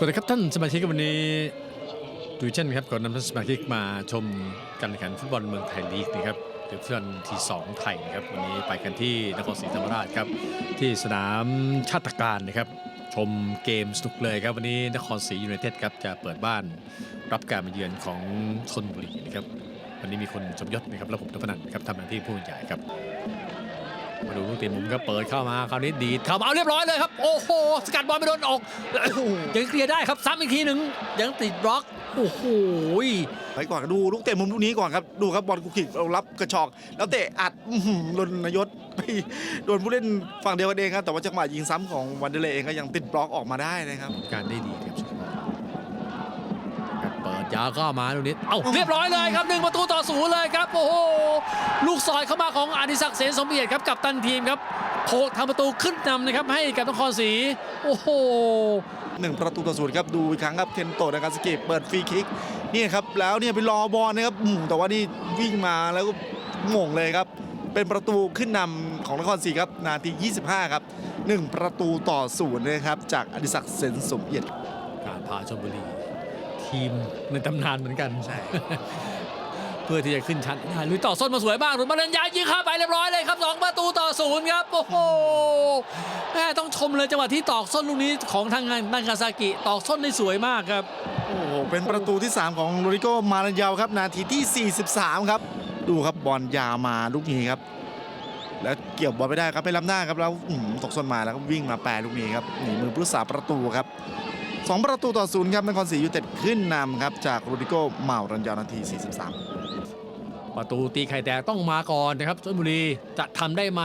สวัสดีครับท่านสมาชิกวันนี้ดูเช่นครับก่อนนำท่านสมาชิกมาชมการแข่งขันฟุตบอลเมืองไทยลีกนะครับเดี๋ยวเพื่อนที่ 2 ไทยนะครับวันนี้ไปกันที่นครศรีธรรมราชครับที่สนามชาติการนะครับชมเกมสนุกเลยครับวันนี้นครศรียูไนเต็ดครับจะเปิดบ้านรับการมาเยือนของชนบุรีนะครับวันนี้มีคนสมยศนะครับระบบนักพนันครับทำหน้าที่ผู้บรรยายครับ มาดูลูกตีมุมก็เปิดเข้ามาคราวนี้ดีดเข้ามาเอาเรียบร้อยเลยครับ โอ้โหสกัดบอลไปโดนออกยังเคลียร์ได้ครับซ้ำอีกทีหนึ่งยังติดบล็อกโอ้โหไปก่อนดูลูกเตะมุมลูกนี้ก่อนครับดูครับบอลกุกกิกเรารับกระชอกแล้วเตะอัดอื้อหือโดนนายศไปโดนผู้เล่นฝั่งเดียวกันเองครับแต่ว่าจังหวะยิงซ้ำของวันเดเลย์เองก็ยังติดบล็อกออกมาได้นะครับ การได้ดีครับ สุดยอดครับเปิดยาวเข้ามาลูกนี้ เอ้าเรียบร้อยเลยครับหนึ่งประตูต่อศูนย์เลยครับโอ้โหลูกซอยเข้ามาของอดิศักดิ์เสนสมเกียรติครับกับตันทีมครับโคทำประตูขึ้นนำนะครับให้กับนครศรีโอ้โหหนึ่งประตูต่อศูนย์ครับดูอีกครั้งครับเคนโตะนากาสกิเปิดฟรีคิกนี่ครับแล้วเนี่ยไปรอบอลนะครับอืมแต่ว่านี่วิ่งมาแล้วก็โง่งเลยครับ เป็นประตูขึ้นนำของนครศรีครับนาที 25 ครับหนึ่งประตูต่อศูนย์นะครับจากอดิศักดิ์เซนสมเอียดการพาชลบุรี ทีมในตำนานเหมือนกัน ใช่ เพื่อที่จะขึ้นชั้นได้ลุยต่อส้นมาสวยมากหลุดมาเล่นยายยิงเข้าไปเรียบร้อยเลยครับสองประตูต่อศูนย์ครับ โอ้โหแม่ต้องชมเลยจังหวะที่ตอกส้นลูกนี้ของทางงานนางาซากิตอกส้นได้สวยมากครับ โอ้โห เป็นประตูที่ 3 ของโรดิโกมาลันยาวครับ นาทีที่ 43 ครับ ดูครับบอลยาวมาลูกนี้ครับ แล้วเกี่ยวบอลไม่ได้ครับไม่ล้ำหน้าครับแล้วอื้อหือตกส้นมาแล้วก็วิ่งมาแปรลูกนี้ครับหนีมือผู้รักษาประตูครับ สองประตูต่อศูนย์ครับนครศรียูไนเต็ดขึ้นนำครับจากโรดิโกเมารันยาวนาที 43 ประตูตีไข่แตกต้องมาก่อนนะครับชลบุรีจะทำได้ไหม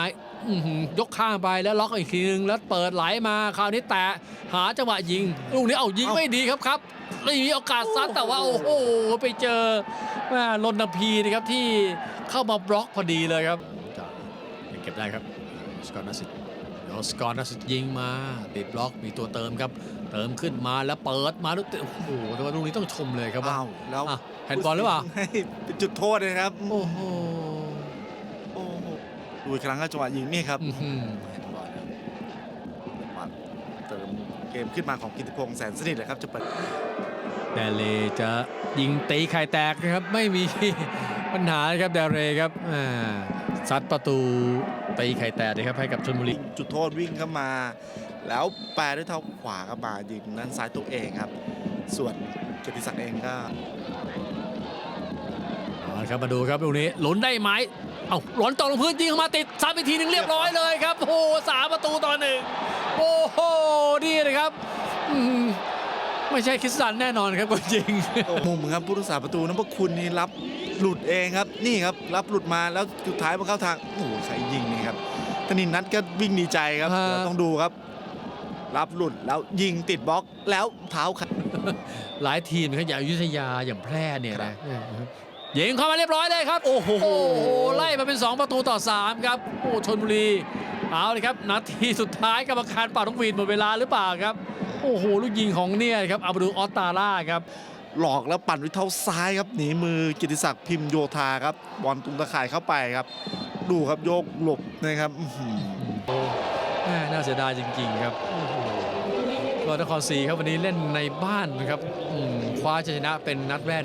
อื้อหือยกข้างไปแล้วล็อกอีกทีนึงแล้วเปิดไหลมาคราวนี้แตะหาจังหวะยิงลูกนี้เอายิงเอ้าไม่ดีครับครับไม่มีโอกาสซัดแต่ว่าโอ้โหไปเจอแม่ลนพีนะครับที่เข้ามาบล็อกพอดีเลยครับจะยังเก็บได้ครับสกอร์นัสสิต เดี๋ยวสกอร์นัสสิตยิงมาติดบล็อกมีตัวเติมครับ เติมขึ้นมาแล้วเปิดมาแล้วเตะโอ้โหแต่ว่าลูกนี้ต้องชมเลยครับว่าอ้าวแล้วอะแฮนด์บอลหรือเปล่าให้เป็นจุดโทษเลยครับโอ้โหโอ้โหดูอีกครั้งครับจังหวะยิงนี่ครับอื้อหือมาเติมเกมขึ้นมาของกิติพงษ์แสนสนิทเลยครับจะเปิดแดเลจะยิงตีไข่แตกนะครับ ไม่มี ปัญหานะครับแดเลครับอ่า ซัดประตูตีไข่แตกนะครับให้กับชลบุรี จุดโทษวิ่งเข้ามา แล้วแปรด้วยเท้าขวาเข้ามายิงด้านซ้ายตัวเองครับ ส่วนเกียรติศักดิ์เองก็เอาละครับมาดูครับลูกนี้หลุนได้ไหมเอาหล่นตกลงพื้นยิงเข้ามาติดซ้ำอีกทีหนึงเรียบร้อยเลยครับ โอ้โหสามประตูต่อหนึ่งโอ้โหนี่นะครับอืม ไม่ใช่คริสตันแน่นอนครับคนจริง มุมครับผู้รักษาประตูน้ำพระคุณนี่รับหลุดเองครับ นี่ครับ รับหลุดมาแล้วสุดท้ายมาเข้าทางโอ้โหใครยิงนี่ครับธนินนัทก็วิ่งดีใจครับฮะ เดี๋ยวต้องดูครับ รับหลุดแล้วยิงติดบล็อกแล้วเท้าขาหลายทีมนะครับอย่างอยุธยาอย่างแพร่เนี่ยครันะบยิงเข้ามาเรียบร้อยเลยครับโอ้โหโอ้โหไล่มาเป็น 2 ประตูต่อ 3 ครับ โอ้ชนบุรี เอาเลยครับ นาทีสุดท้ายกรรมการเป่าต้องวีดหมดเวลาหรือเปล่าครับ โอ้โหลูกยิงของเนี่ยครับอับดุลออสตาร่าครับหลอกแล้วปั่นด้วยเท้าซ้ายครับหนีมือกิติศักดิ์พิมพ์โยธาครับบอลตุงตะข่ายเข้าไปครับ ดูครับโยกหลบนะครับอื้อหือแม่น่าเสียดายจริง ๆ ครับโอ้โหก็นครศรีครับวันนี้เล่นในบ้านนะครับอืมคว้าชัยชนะเป็นนัดแรก